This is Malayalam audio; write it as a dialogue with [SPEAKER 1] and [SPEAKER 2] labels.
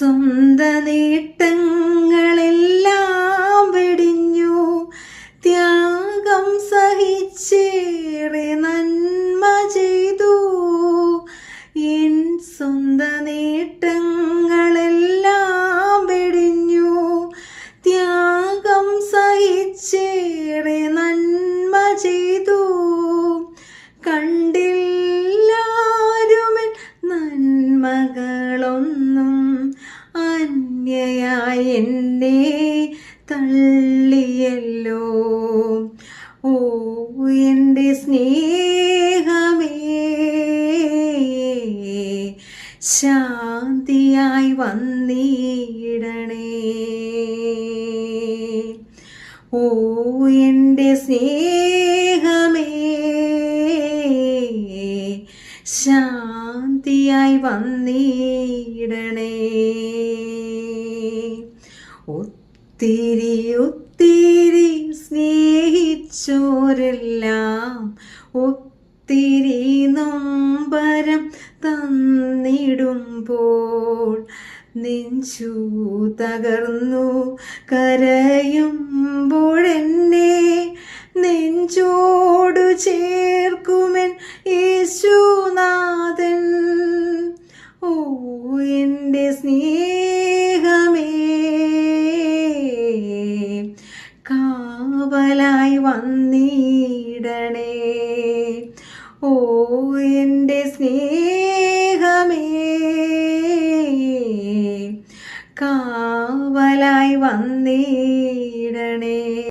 [SPEAKER 1] സ്വന്ത നേട്ടങ്ങളെല്ലാം വെടിഞ്ഞു. ത്യാഗം സഹിച്ചേറെ നന്മ ചെയ്തു. എൻ സ്വന്ത നേട്ടങ്ങളെല്ലാം വെടിഞ്ഞു. ത്യാഗം സഹിച്ചേറെ നന്മ ചെയ്തു. കണ്ടില്ലാരുമൻ നന്മകളൊന്നും അന്യയായി എന്നെ തള്ളിയല്ലോ. ഓ എന്റെ സ്നേഹമേ. ശാന്തിയായി വന്നിടണേ. ഓ എന്റെ സ്നേഹമേ. ശാന്തിയായി വന്നിടണേ. ഒത്തിരി ഒത്തിരി സ്നേഹിച്ചോരെല്ലാം ഒത്തിരി നൊമ്പരം തന്നിടുമ്പോൾ നെഞ്ചു തകർന്നു കരയുമ്പോഴെന്നെ നെഞ്ചോടു ചേർക്കുമെൻ യേശുനാഥൻ കാവലായി വന്നിടണേ. ഓ എന്റെ സ്നേഹമേ. കാവലായി വന്നിടണേ.